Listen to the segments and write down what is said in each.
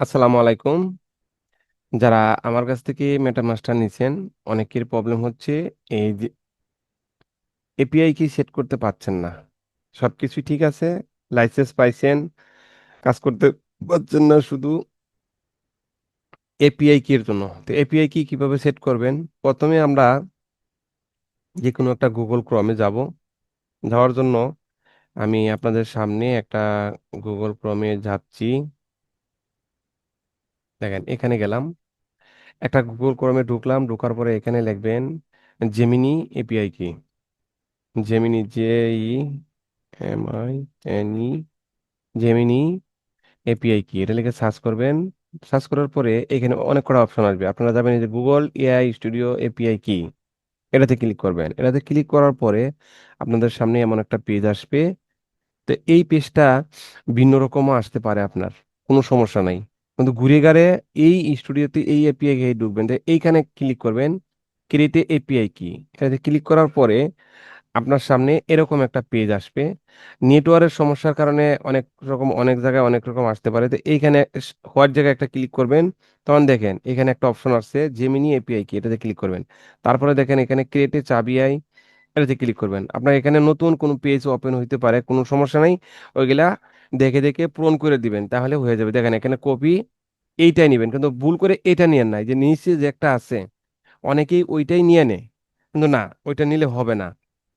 আসসালামু আলাইকুম। যারা আমার কাছ থেকে মেটামাস্টার নিছেন, অনেকের প্রবলেম হচ্ছে এই যে এপিআই কি সেট করতে পারছেন না। সবকিছু ঠিক আছে লাইসেন্স পাইছেন, কাজ করতে পারছেন না শুধু এপিআই কি এর জন্য। তো এপিআই কি কীভাবে সেট করবেন? প্রথমে আমরা যে কোনো একটা গুগল ক্রমে যাব। যাওয়ার জন্য আমি আপনাদের সামনে একটা গুগল ক্রমে যাচ্ছি। দেখেন, এখানে গেলাম। একটা গুগল ক্রমে ঢুকলাম, ঢোকার পরে এখানে লিখবেন Gemini API key Gemini G E M I N I Gemini API key এটা লিখে সার্চ করবেন। সার্চ করার পরে এখানে অনেক কটা অপশন আসবে। আপনারা যাবেন যে গুগল এআই স্টুডিও এপিআই কি এটাতে ক্লিক করবেন। এটাতে ক্লিক করার পরে আপনাদের সামনে এমন একটা পেজ আসবে। তো এই পেজটা ভিন্ন রকমও আসতে পারে আপনার। কোনো সমস্যা নাই। কিন্তু ঘুরে গাড়ে এই স্টুডিওতে এই এপিআই কে ঢুকবেন। এইখানে ক্লিক করবেন ক্রিয়েটে এপিআই কি এটাতে ক্লিক করার পরে আপনার সামনে এরকম একটা পেজ আসবে। নেটওয়ার্কের সমস্যার কারণে অনেক রকম, অনেক জায়গায় অনেক রকম আসতে পারে। তো এইখানে হোয়াট জায়গায় একটা ক্লিক করবেন। তখন দেখেন, এখানে একটা অপশন আসছে জেমিনি এপিআই কি এটাতে ক্লিক করবেন। তারপরে দেখেন, এখানে ক্রিয়েটে চাবি আই, এটাতে ক্লিক করবেন। আপনার এখানে নতুন কোনো পেজ ওপেন হইতে পারে, কোনো সমস্যা নাই। ওইগুলা দেখে দেখে পূরণ করে দিবেন, তাহলে হয়ে যাবে। দেখেন, এখানে কপি এইটাই নেবেন, কিন্তু ভুল করে এটা নিয়েন নাই, যে নিচে যে একটা আছে, অনেকেই ওইটাই নিয়ে নেয়, কিন্তু না, ওইটা নিলে হবে না।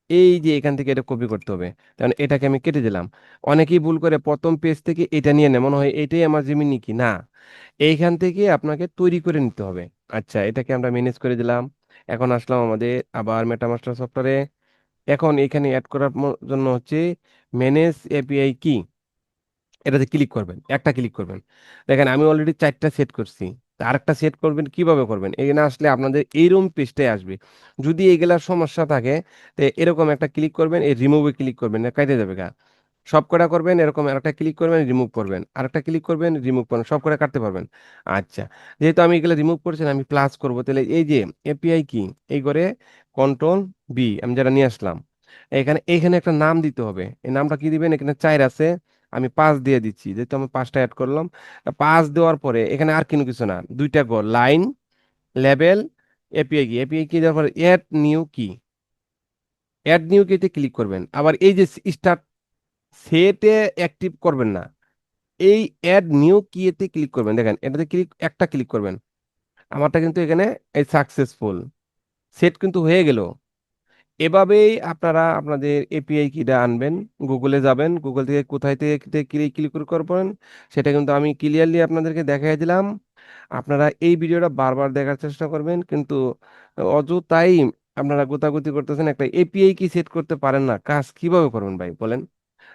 এই যে এখান থেকে এটা কপি করতে হবে কারণ এটাকে আমি কেটে দিলাম। অনেকেই ভুল করে প্রথম পেজ থেকে এটা নিয়ে নেয়, মনে হয় এটাই আমার জিমিনি কি? না, এইখান থেকে আপনাকে তৈরি করে নিতে হবে। আচ্ছা এটাকে আমরা ম্যানেজ করে দিলাম। এখন আসলাম আমাদের আবার মেটামাস্টার সফটওয়্যারে। এখন এখানে অ্যাড করার জন্য হচ্ছে ম্যানেজ এপিআই কি? এটাতে ক্লিক করবেন, একটা ক্লিক করবেন। দেখেন, আমি অলরেডি চারটা সেট করছি আরেকটা সেট করবেন, কীভাবে করবেন? এখানে আসলে আপনাদের এইরকম পেজটাই আসবে। যদি এগুলার সমস্যা থাকে, তো এরকম একটা ক্লিক করবেন, এই রিমুভে ক্লিক করবেন কেটে যাবে গা। সব কটা করবেন, এরকম আরেকটা ক্লিক করবেন রিমুভ করবেন। আরেকটা ক্লিক করবেন রিমুভ করবেন সব কটা কাটতে পারবেন। আচ্ছা যেহেতু আমি এগুলো রিমুভ করছি, আমি প্লাস করব, তাহলে এই যে এপিআই কি? এই করে কন্ট্রোল বি আমি যেটা নিয়ে আসলাম। এখানে এখানে একটা নাম দিতে হবে। এই নামটা কি দিবেন? এখানে চার আছে আমি পাঁচ দিয়ে দিচ্ছি, যেহেতু আমি পাঁচটা অ্যাড করলাম। পাঁচ দেওয়ার পরে এখানে আর কোনো কিছু না, দুইটা গো লাইন level API key API key দেওয়ার পরে add new key add new কিতে ক্লিক করবেন। আবার এই যে স্টার্ট সেটে অ্যাক্টিভ করবেন না, এই অ্যাড নিউ কিতে ক্লিক করবেন। দেখেন, এটাতে ক্লিক একটা ক্লিক করবেন। আমারটা কিন্তু এখানে এই সাকসেসফুল সেট কিন্তু হয়ে গেল। এভাবেই আপনারা আপনাদের এপিআই কিটা আনবেন। গুগলে যাবেন গুগল থেকে কোথায় থেকে ক্লিক ক্লিক করবেন সেটা কিন্তু আমি ক্লিয়ারলি আপনাদেরকে দেখাই দিলাম। আপনারা এই ভিডিওটা বারবার দেখার চেষ্টা করবেন, কিন্তু অযথাই আপনারা গোতাগুতি করতেছেন, একটা এপিআই কি সেট করতে পারেন না। কাজ কীভাবে করবেন ভাই, বলেন?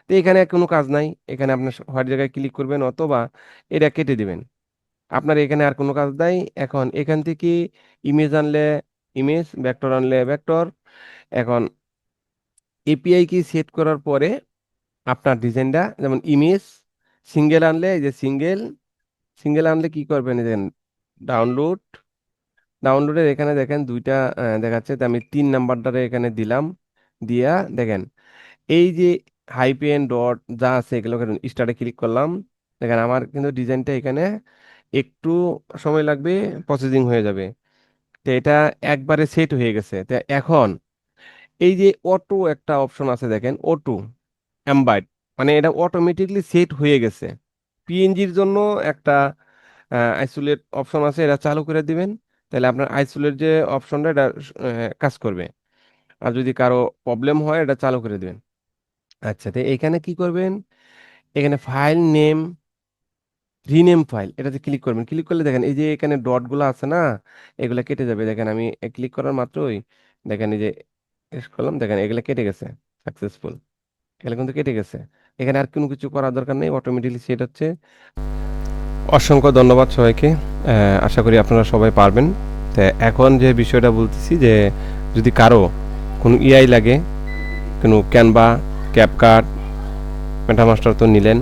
তো এখানে কোনো কাজ নাই। এখানে আপনার হোয়াইট জায়গায় ক্লিক করবেন, অথবা এটা কেটে দিবেন। আপনার এখানে আর কোনো কাজ নাই। এখন এখান থেকে ইমেজ আনলে ইমেজ ভেক্টর আনলে ভেক্টর এখন এপিআই কি সেট করার পরে আপনার ডিজাইনটা যেমন ইমেজ সিঙ্গেল আনলে এই যে সিঙ্গেল সিঙ্গেল আনলে কি করবেন? দেখেন ডাউনলোড ডাউনলোডের এখানে দেখেন দুইটা দেখাচ্ছে। আমি তিন নাম্বারটারে এখানে দিলাম। দিয়া দেখেন, এই যে হাইপেন ডট যা আছে এগুলো স্টার্টে ক্লিক করলাম। দেখেন আমার কিন্তু ডিজাইনটা এখানে একটু সময় লাগবে প্রসেসিং হয়ে যাবে। তো এটা একবারে সেট হয়ে গেছে। তো এখন এই যে অটো একটা অপশন আছে দেখেন অটো এমবাইড মানে এটা অটোমেটিকলি সেট হয়ে গেছে। পিএনজির জন্য একটা আইসোলেট অপশন আছে, এটা চালু করে দিবেন। তাহলে আপনার আইসোলেট যে অপশনটা এটা কাজ করবে। আর যদি কারও প্রবলেম হয়, এটা চালু করে দিবেন। আচ্ছা তো এখানে কি করবেন? এখানে ফাইল নেম রিনেম ফাইল এটাতে ক্লিক করবেন। ক্লিক করলে দেখেন, এই যে এখানে ডটগুলো আছে না, এগুলো কেটে যাবে। দেখেন, আমি ক্লিক করার মাত্রই, দেখেন, এই যে এস করলাম। দেখেন এগুলো কেটে গেছে সাকসেসফুল এগুলো কিন্তু কেটে গেছে। এখানে আর কোনো কিছু করার দরকার নেই অটোমেটিকলি সেট হচ্ছে। অসংখ্য ধন্যবাদ সবাইকে। আশা করি আপনারা সবাই পারবেন। তো এখন যে বিষয়টা বলতেছি যে, যদি কারও কোনো ইআই লাগে, কোনো ক্যানভা ক্যাপকাট মেটামাস্টার তো নিলেন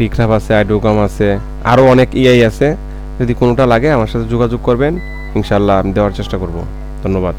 রিক্রাফ আছে আইডোকাম আছে আরও অনেক ইআই আছে, যদি কোনোটা লাগে আমার সাথে যোগাযোগ করবেন ইনশাল্লাহ আমি দেওয়ার চেষ্টা করব। ধন্যবাদ।